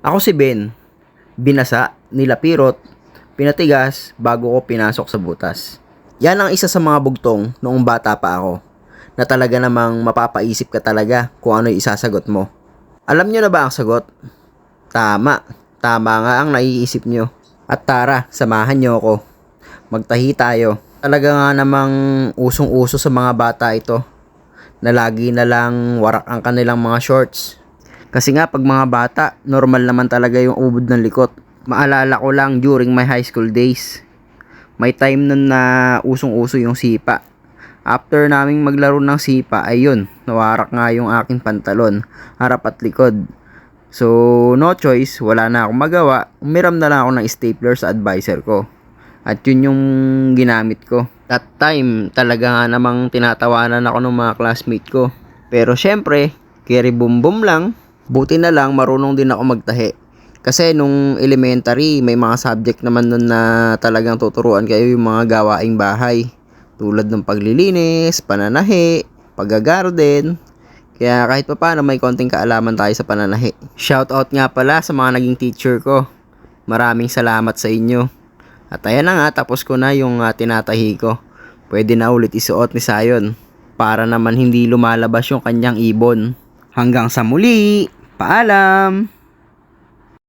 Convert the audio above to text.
Ako si Ben. Binasa, nilapirot, pinatigas bago ko pinasok sa butas. Yan ang isa sa mga bugtong noong bata pa ako na talaga namang mapapaisip ka talaga kung ano isasagot mo. Alam nyo na ba ang sagot? Tama. Tama nga ang naiisip nyo. At tara, samahan nyo ako. Magtahi tayo. Talaga nga namang usong-uso sa mga bata ito na lagi na lang warak ang kanilang mga shorts. Kasi nga pag mga bata, normal naman talaga yung ubod ng likot. Maalala ko lang during my high school days. May time nun na usong-uso yung sipa. After naming maglaro ng sipa, ayun, nawarak nga yung aking pantalon, harap at likod. So, no choice, wala na akong magawa. Umiram na lang ako ng stapler sa advisor ko. At yun yung ginamit ko. That time, talaga nga namang tinatawanan ako ng mga classmate ko. Pero syempre, boom boom lang. Buti na lang, marunong din ako magtahi. Kasi nung elementary, may mga subject naman nun na talagang tuturuan kayo yung mga gawaing bahay. Tulad ng paglilinis, pananahi, paggagarden. Kaya kahit pa paano may konting kaalaman tayo sa pananahi. Shoutout nga pala sa mga naging teacher ko. Maraming salamat sa inyo. At ayan na nga, tapos ko na yung uh, tinatahi ko. Pwede na ulit isuot ni Sayon. Para naman hindi lumalabas yung kanyang ibon. Hanggang sa muli, paalam!